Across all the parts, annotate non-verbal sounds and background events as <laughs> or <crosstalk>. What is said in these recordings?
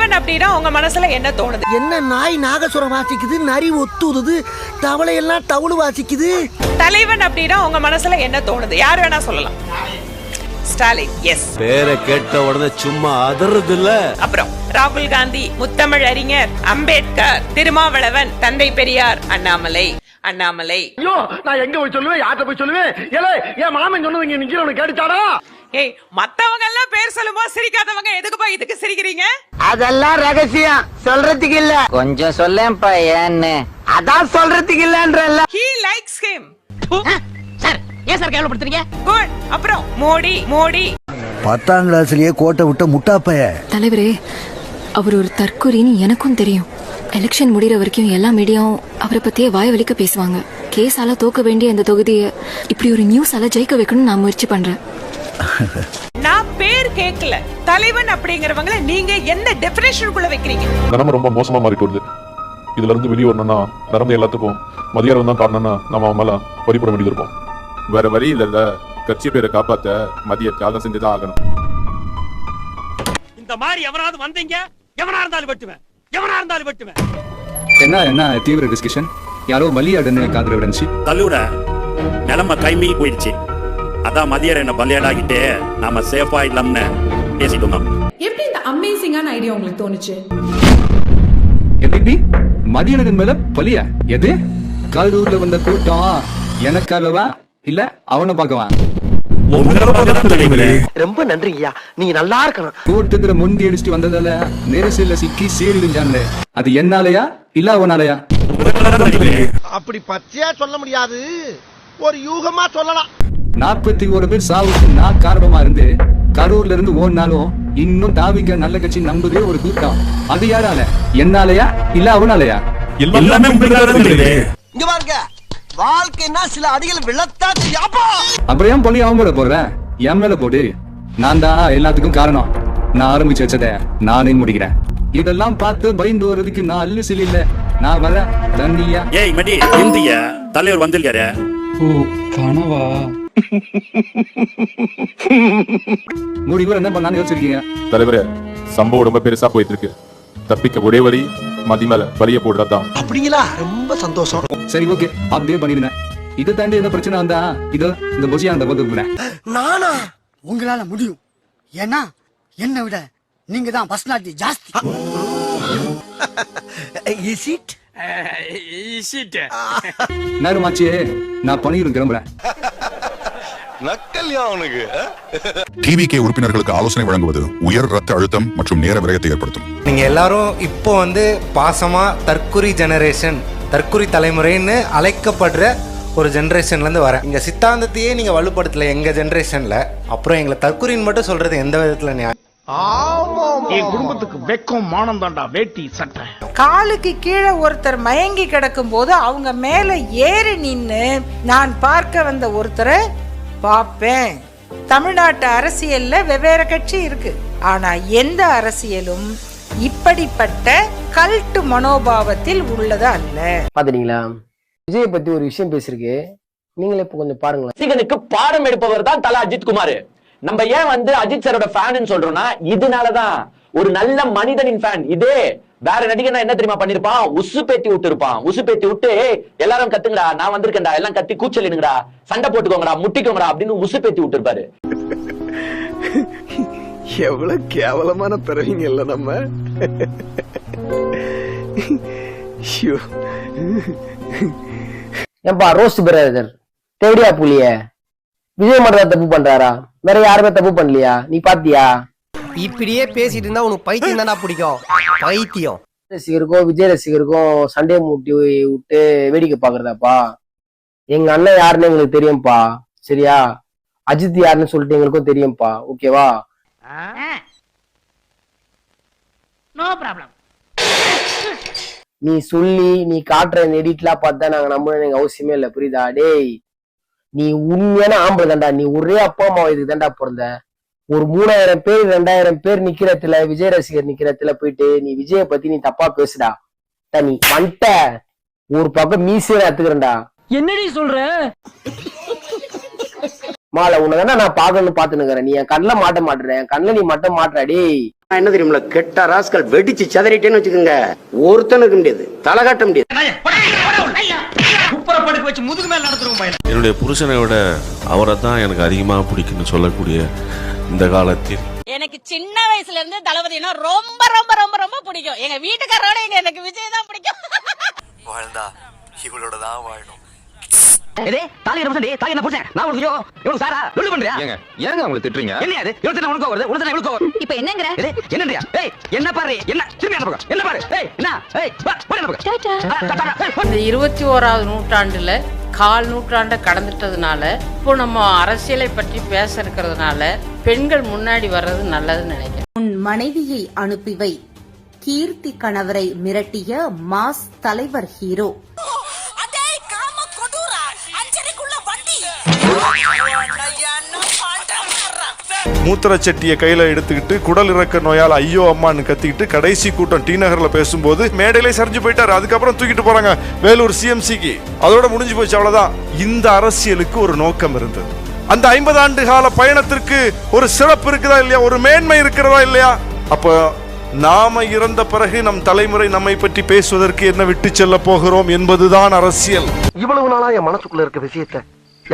தலைவன் அப்படின்னா உங்க மனசுல என்ன தோணுது? என்ன நாய் நாகசுரம் வாசிக்குது நரி ஒத்துதுது தவளை எல்லாம் தவுளு வாசிக்குது? தலைவன் அப்படின்னா உங்க மனசுல என்ன தோணுது? யார் வேணா சொல்லலாம். ஸ்டாலின் எஸ் பேரை கேட்ட உடனே சும்மா அதறது இல்ல அப்புறம் ராகுல் காந்தி முத்தமிழ் அறிஞர் அம்பேத்கர் திருமாவளவன் தந்தை பெரியார் அண்ணாமலை அண்ணாமலை. ஐயோ நான் எங்க போய் சொல்லுவேன்? யார்கிட்ட போய் சொல்லுவேன்? ஏலே என் மாமன் சொன்னது இங்க நிக்கிறவனுக்கு கேட்டுச்சாடா? ஏய் மத்தவங்க எல்லாம் பேர் சொல்லும்போது சிரிக்காதவங்க எதுக்குப்பா இதுக்கு சிரிக்கிறீங்க? அதெல்லாம் ரகசியம். சொல்றதுக்கு இல்ல. கொஞ்சம் சொல்லேன்ப்பா ஏன்னு. அதான் சொல்றதுக்கு இல்லன்றல்ல. ஹீ லைக்ஸ் ஹிம் சார் ஏன் சார் கேவலப்படுத்துறீங்க? குட் அப்புறம் மோடி மோடி. பத்தாம் கிளாஸ்லயே கோட்டை விட்ட முட்டாப்பைய. தலைவரே அவர் ஒரு தற்கொலைன்னு எனக்கும் தெரியும். எலெக்ஷன் முடிகிற வரைக்கும் எல்லா மீடியாவும் அவரை பத்தியே வாய் வலிக்க பேசுவாங்க. கேஸால தோக்க வேண்டிய இந்த தொகுதியை இப்படி ஒரு நியூஸால ஜெயிக்க வைக்கணும்னு நான் முயற்சி பண்றேன். நான் பேர் கேட்கல. தலைவன் அப்படிங்கறவங்கள நீங்க எந்த டெபினேஷனுக்குள்ள வைக்கிறீங்க? நிலைமை ரொம்ப மோசமா மாறிட்டு வருது இதுல இருந்து வெளியே வரணும்னா நடந்த எல்லாத்துக்கும் மதியாரம் தான் காரணம்னா நம்ம அவன் மேல பறிப்பட வேண்டியது இருக்கும். வேற வழி இல்லைல்ல கட்சி பேரை காப்பாத்த மதிய தியாகம் செஞ்சுதான் ஆகணும். இந்த மாதிரி எவனாவது வந்தீங்க எவனா இருந்தாலும் வெட்டுவேன். எவனா இருந்தாலும் வெட்டுவேன். என்ன என்ன தீவிர டிஸ்கஷன் யாரோ பலியாடுன்னு காதுல விடந்துச்சு தள்ளுட. நிலைமை கைமீறி போயிடுச்சு. அதான் மதியர் என்ன பலியாடாகிட்டு நாம சேஃபா இல்லாமன்னு பேசிட்டு இருந்தோம் எப்படி இந்த அமேசிங்கான ஐடியா உங்களுக்கு தோணுச்சு? எப்படி மதியானதன் மேல பலியா? எது? கல்லூர்ல வந்த கூட்டம் எனக்காகவா இல்ல அவனை பார்க்கவா? ரொம்ப நன்றிங்கய்யா நீங்க நல்லா இருக்கணும். கூட்டத்துல முந்தி அடிச்சுட்டு வந்ததால நெரிசல்ல சிக்கி சீரழிஞ்சான்ல அது என்னாலயா? இல்ல அவனாலயா? அப்படி பச்சையா சொல்ல முடியாது. ஒரு யூகமா சொல்லலாம். நாற்பத்தி ஒரு பேர் சாவுக்கு நான் காரணமா இருந்து கரூர்ல இருந்து ஓடினாலும் இன்னும் தாவிக்க நல்ல கட்சி நம்புதே ஒரு கூட்டம் அது யாரால? என்னாலயா? இல்ல அவனாலயா? எல்லாமே இங்க பாருங்க. வாழ்க்கைன்னா சில அடிகள் விழத்தான் யாப்பா அப்புறம் ஏன் பண்ணி அவன் போட போடுற என் மேல போடு. நான் தான் எல்லாத்துக்கும் காரணம். நான் ஆரம்பிச்சு வச்சத நானே முடிக்கிறேன். இதெல்லாம் பார்த்து பயந்து வர்றதுக்கு நான் அல்லு சில இல்ல. நான் வர தண்ணியா ஏய் மடி இந்திய தலைவர் வந்திருக்காரு. ஓ கனவா? <laughs> முடிவு என்ன பண்ணான்னு யோசிச்சிருக்கீங்க? தலைவரே சம்பவம் ரொம்ப பெருசா போயிட்டு இருக்கு தப்பிக்க ஒரே வழி மதி மேல பலிய போடுறதுதான். அப்படிங்களா? ரொம்ப சந்தோஷம். சரி ஓகே. அப்படியே பண்ணிடுறேன் இதை தாண்டி எந்த பிரச்சனை வந்தா இதோ இந்த பொசியா அந்த போது நானா? உங்களால முடியும். ஏன்னா என்னை விட நீங்க தான் பர்சனாலிட்டி ஜாஸ்தி. இஸ் இட் நேரமாச்சு நான் பணியிரும் கிளம்புறேன். <laughs> டிவிகே உறுப்பினர்களுக்கு ஆலோசனை வழங்குவது உயர் ரத்த அழுத்தம் மற்றும் நேர விரயத்தை ஏற்படுத்தும். நீங்க எல்லாரும் இப்போ வந்து பாசமா தற்குறி ஜெனரேஷன் தற்குறி தலைமுறைன்னு அழைக்கப்படுற ஒரு ஜெனரேஷன்ல இருந்து வரேன். இங்க சித்தாந்தத்தையே நீங்க வலுப்படுத்தல எங்க ஜெனரேஷன்ல அப்புறம் எங்களை தற்குறின்னு மட்டும் சொல்றது எந்த விதத்துல நியாயம்? என் குடும்பத்துக்கு வெக்கம் மானம் தாண்டா வேட்டி சட்டை. காலுக்கு கீழே ஒருத்தர் மயங்கி கிடக்கும் போது அவங்க மேல ஏறி நின்னு நான் பார்க்க வந்த ஒருத்தரை பார்ப்பேன். தமிழ்நாட்டு அரசியல்ல வெவ்வேறு கட்சி இருக்கு. ஆனா எந்த அரசியலும் இப்படிப்பட்ட கல்ட்டு மனோபாவத்தில் உள்ளது அல்ல. பாத்துட்டீங்களா விஜய் பத்தி ஒரு விஷயம் பேசிருக்கு நீங்களே இப்போ கொஞ்சம் பாருங்களேன். ரசிகனுக்கு பாடம் எடுப்பவர் தான் தல அஜித் குமார். நம்ம ஏன் வந்து அஜித் சாரோட ஃபேன் சொல்றோம்னா இதனாலதான் ஒரு நல்ல மனிதனின் ஃபேன் இதே வேற நடிகனா என்ன தெரியுமா பண்ணிருப்பான்? உசு பேத்தி விட்டு இருப்பான் உசு பேத்தி விட்டு எல்லாரும் கத்துங்கடா நான் வந்திருக்கேன்டா எல்லாம் கத்தி கூச்சலினுங்கடா சண்டை போட்டுக்கோங்கடா முட்டிக்கோங்கடா அப்படின்னு உசு பேத்தி விட்டு இருப்பாரு எவ்வளவு கேவலமான பிறவிங்க இல்ல நம்ம. ஏன்பா ரோஸ்ட் பிரதர் தேடியா புலிய? விஜய் மட்டும் தப்பு பண்றாரா? வேற யாருமே தப்பு பண்ணலையா? நீ பாத்தியா? இப்படியே பேசிட்டு இருந்தா உனக்கு பைத்தியம் தானா பிடிக்கும். பைத்தியம். ரசிகருக்கும் விஜய் ரசிகருக்கும் சண்டே மூட்டி விட்டு வேடிக்கை பாக்குறதாப்பா எங்க அண்ணன் யாருன்னு எங்களுக்கு தெரியும்ப்பா சரியா? அஜித் யாருன்னு சொல்லிட்டு எங்களுக்கும் தெரியும்ப்பா ஓகேவா? நோ ப்ராப்ளம் நீ சொல்லி நீ காட்டுற எடிட்லாம் பார்த்தா நாங்க நம்பணும் எனக்கு அவசியமே இல்ல. புரியுதா? டேய் நீ உண்மையான ஆம்பளை தான்டா. நீ ஒரே அப்பா அம்மா இதுக்கு தான்டா பிறந்த. ஒரு மூணாயிரம் பேர் ரெண்டாயிரம் பேர் நிக்கிறதுல விஜய் ரசிகர் நிக்கிறதுல போயிட்டு நீ விஜய பத்தி நீ தப்பா பேசுடா. நீ வந்துட்ட. ஒரு பக்கம் மீசே எடுத்துக்கிறேன்டா என்னடி சொல்ற? மாலை உன்னை நான் பாக்கணும்னு பாத்துனுக்கிறேன் நீ என் கண்ணுல மாட்ட மாட்டுற. என் கண்ணுல நீ மட்டும் மாட்டுற டேய். என்ன தெரியுமில கெட்ட ராஸ்கல் வெடிச்சு செதறிட்டேன்னு வச்சுக்கோங்க. ஒருத்தனும் இருக்க முடியாது தலை காட்ட முடியாது. என்னுடைய புருஷனை விட அவரை தான் எனக்கு அதிகமாக பிடிக்குன்னு சொல்லக்கூடிய இந்த காலத்தில். எனக்கு சின்ன வயசுல இருந்து தளபதினா ரொம்ப ரொம்ப ரொம்ப ரொம்ப பிடிக்கும். எங்க வீட்டுக்காரோட எனக்கு விஜய் தான் பிடிக்கும். வாழ்ந்தா இவளோட தான் வாழணும். தாலி என்ன தாலி என்ன புடிச்சேன் நான் உனக்கு இவனுக்கு சாரா? லொல்லு பண்றியா? ஏங்க ஏங்க அவங்களை திட்டுறீங்க? என்ன அது இவனுக்கு உனக்கு வருது உனக்கு இவனுக்கு வருது? இப்ப என்னங்கற? என்னன்றியா ஏய் என்ன பாரு என்ன? திரும்பி என்ன பக்கம்? என்ன பாரு? ஏய் என்ன? ஏய் வா போய் என்ன பக்கம்? இந்த இருபத்தி ஓராவது நூற்றாண்டுல கால் நூற்றாண்டை கடந்துட்டதுனால இப்போ நம்ம அரசியலை பற்றி பேச இருக்கிறதுனால பெண்கள் முன்னாடி வர்றது நல்லதுன்னு நினைக்கிறேன். உன் மனைவியை அனுப்பி வை. கீர்த்தி கணவரை மிரட்டிய மாஸ் தலைவர் ஹீரோ. மூத்திர சட்டியை கையில எடுத்துக்கிட்டு குடல் இறக்க நோயால் ஐயோ அம்மான்னு கத்திக்கிட்டு கடைசி கூட்டம் டி நகர்ல பேசும்போது மேடையிலே சரிஞ்சு போயிட்டாரு. அதுக்கப்புறம் தூக்கிட்டு போறாங்க வேலூர் சிஎம்சிக்கு அதோட முடிஞ்சு போச்சு அவ்வளவுதான். இந்த அரசியலுக்கு ஒரு நோக்கம் இருந்தது. அந்த ஐம்பது ஆண்டு கால பயணத்திற்கு ஒரு சிறப்பு இருக்குதா இல்லையா? ஒரு மேன்மை இருக்கிறதா இல்லையா? அப்போ நாம இறந்த பிறகு நம் தலைமுறை நம்மை பற்றி பேசுவதற்கு என்ன விட்டு செல்ல போகிறோம் என்பதுதான் அரசியல். இவ்வளவு நாளா என் மனசுக்குள்ள இருக்க விஷயத்த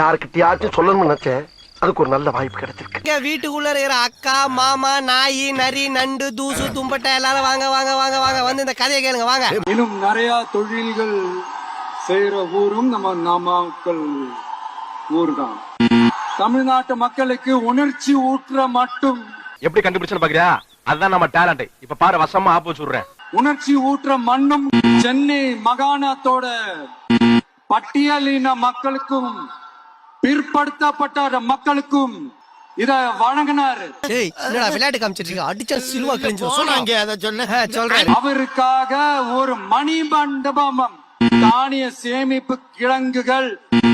யாருக்கிட்டயாச்சும் சொல்லணும்னு நினைச்சேன். அதுக்கு ஒரு நல்ல வாய்ப்பு கிடைச்சிருக்கு. வீட்டுக்குள்ள இருக்கிற அக்கா மாமா நாய் நரி நண்டு தூசு தும்பட்டை எல்லாரும் வாங்க வாங்க வாங்க வாங்க வந்து இந்த கதையை கேளுங்க வாங்க. இன்னும் நிறைய தொழில்கள் செய்யற ஊரும் நம்ம நாமக்கல் ஊர் தான் தமிழ்நாட்டு மக்களுக்கு உணர்ச்சி ஊற்ற மட்டும். எப்படி கண்டுபிடிச்சன்னு பாக்குறியா? அதுதான் நம்ம டேலண்ட் இப்ப பாரு வசமா ஆப்பு வச்சுடுறேன். உணர்ச்சி ஊற்ற மண்ணும் சென்னை மாகாணத்தோட பட்டியலின மக்களுக்கும் பிற்படுத்தப்பட்ட மக்களுக்கும் இத வழங்கினாரு. விளையாட்டு காமிச்சிட்டு இருக்க? அடிச்சா சிலுவா கிழிஞ்சு சொன்னாங்க அதை சொன்ன சொல்றேன் அவருக்காக ஒரு மணிமண்டபம் தானிய சேமிப்பு கிடங்குகள்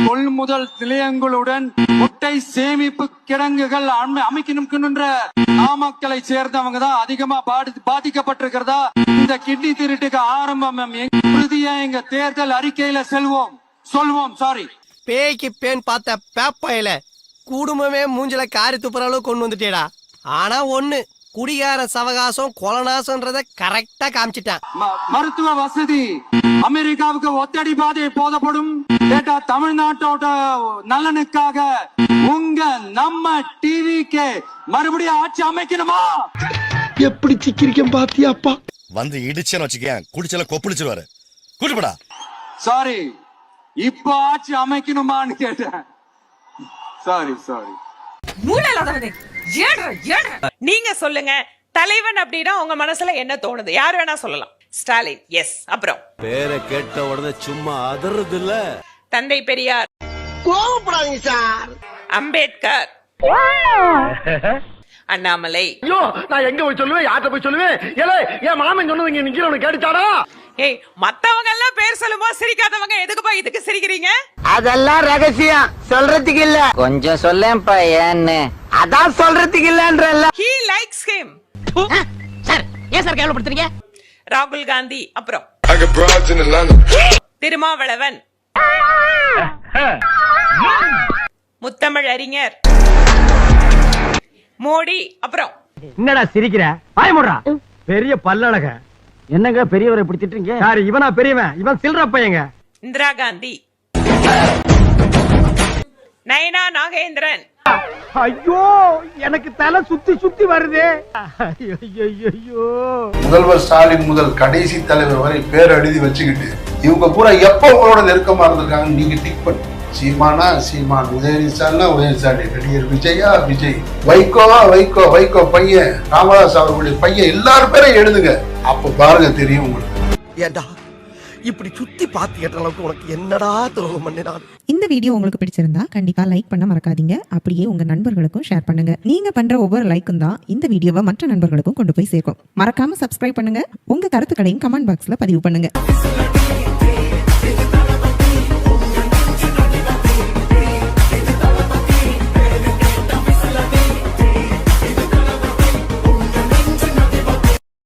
கொள்முதல் நிலையங்களுடன் முட்டை சேமிப்பு கிடங்குகள் அமை- அமைக்கணும்ன்ற நாமக்கலை சேர்ந்தவங்க தான் அதிகமா பாதி- பாதிக்கப்பட்டிருக்கிறதா? இந்த கிட்னி திருட்டுக்கு ஆரம்பம். எங்க- உறுதியா எங்க தேர்தல் அறிக்கையில செல்வோம். சொல்வோம் சாரி பேய்க்கு பேன் பார்த்த பேப்பையில குடும்பமே மூஞ்சில காரி துப்புற அளவுக்கு கொண்டு வந்துட்டேடா. ஆனா ஒண்ணு குடிகார சவகாசம் கொலநாசம்ன்றத கரெக்டா காமிச்சிட்டான். மருத்துவ வசதி. அமெரிக்காவுக்கு ஒத்தடி பாதை போதப்படும். கேட்டா தமிழ்நாட்டோட நலனுக்காக உங்க நம்ம டிவிக்கு மறுபடியும் ஆட்சி அமைக்கணுமா? எப்படி சிக்கிரிக்கம் பாத்தியாப்பா வந்து இடிச்சேன்னு வச்சுக்கேன் குடிச்சல கொப்பளிச்சிருவாரு. கூட்டுப்படா. சாரி இப்ப ஆட்சி அமைக்கணுமான்னு கேட்டேன் சாரி சாரி நீங்க சொல்லுங்க தலைவன் அப்படின்னா உங்க மனசுல என்ன தோணுது? யார் வேணா சொல்லலாம். ஸ்டாலின் எஸ் அப்புறம். பேரை கேட்ட உடனே சும்மா அதறது இல்ல தந்தை பெரியார். கோவப்படாதீங்க சார். அம்பேத்கர். <laughs> அண்ணாமலை. ஐயோ நான் எங்க போய் சொல்லுவேன்? யார்கிட்ட போய் சொல்லுவேன்? ஏலே என் மாமன் சொன்னது இங்க நிக்கிறவனு கேட்டுச்சாடா ஏய் மத்தவங்க எல்லாம் பேர் சொல்லும்போது சிரிக்காதவங்க எதுக்குப்பா இதுக்கு சிரிக்கிறீங்க? அதெல்லாம் ரகசியம். சொல்றதுக்கு இல்ல. கொஞ்சம் சொல்லேன்ப்பா ஏன்னு. அதான் சொல்றதுக்கு இல்லன்றல்ல. ஹீ லைக்ஸ் ஹிம் சார் ஏன் சார் கேவலப்படுத்துறீங்க? ராகுல் காந்தி அப்புறம். திருமாவளவன். முத்தமிழ் அறிஞர் மோடி அப்புறம். என்னடா சிரிக்கிற? பயமுடுறா பெரிய பல்லழக. என்னங்க பெரியவரை இப்படி திட்டுறீங்க? யாரு இவனா பெரியவன்? இவன் சில்ற பையங்க. இந்திரா காந்தி. நயனா நாகேந்திரன். ஐயோ எனக்கு தலை சுத்தி சுத்தி வருதே. ஐயோ முதல்வர் ஸ்டாலின் முதல் கடைசி தலைவர் வரை பேர் எழுதி வச்சுக்கிட்டு இவங்க பூரா எப்போ உங்களோட நெருக்கமா இருந்திருக்காங்க நீங்க டிக் பண்ணி. சீமானா சீமான் உதயநிதிசாலினா உதயநிதிசாலி நடிகர் விஜயா விஜய். வைகோவா வைகோ வைகோ பையன் ராமதாஸ் அவர்களுடைய பையன் எல்லாரும் பேரையும் எழுதுங்க. அப்ப பாருங்க தெரியும் உங்களுக்கு. ஏண்டா? இப்படி சுத்தி பாத்து கேட்ட அளவுக்கு உனக்கு என்னடா துரோகம் பண்ணினான் இந்த வீடியோ உங்களுக்கு பிடிச்சிருந்தா கண்டிப்பா லைக் பண்ண மறக்காதீங்க. அப்படியே உங்க நண்பர்களுக்கும் ஷேர் பண்ணுங்க. நீங்க பண்ற ஒவ்வொரு லைக்கும் தான் இந்த வீடியோவை மற்ற நண்பர்களுக்கும் கொண்டு போய் சேர்க்கும். மறக்காம சப்ஸ்கிரைப் பண்ணுங்க. உங்க கருத்துக்களையும் கமெண்ட் பாக்ஸ்ல பதிவு பண்ணுங்க.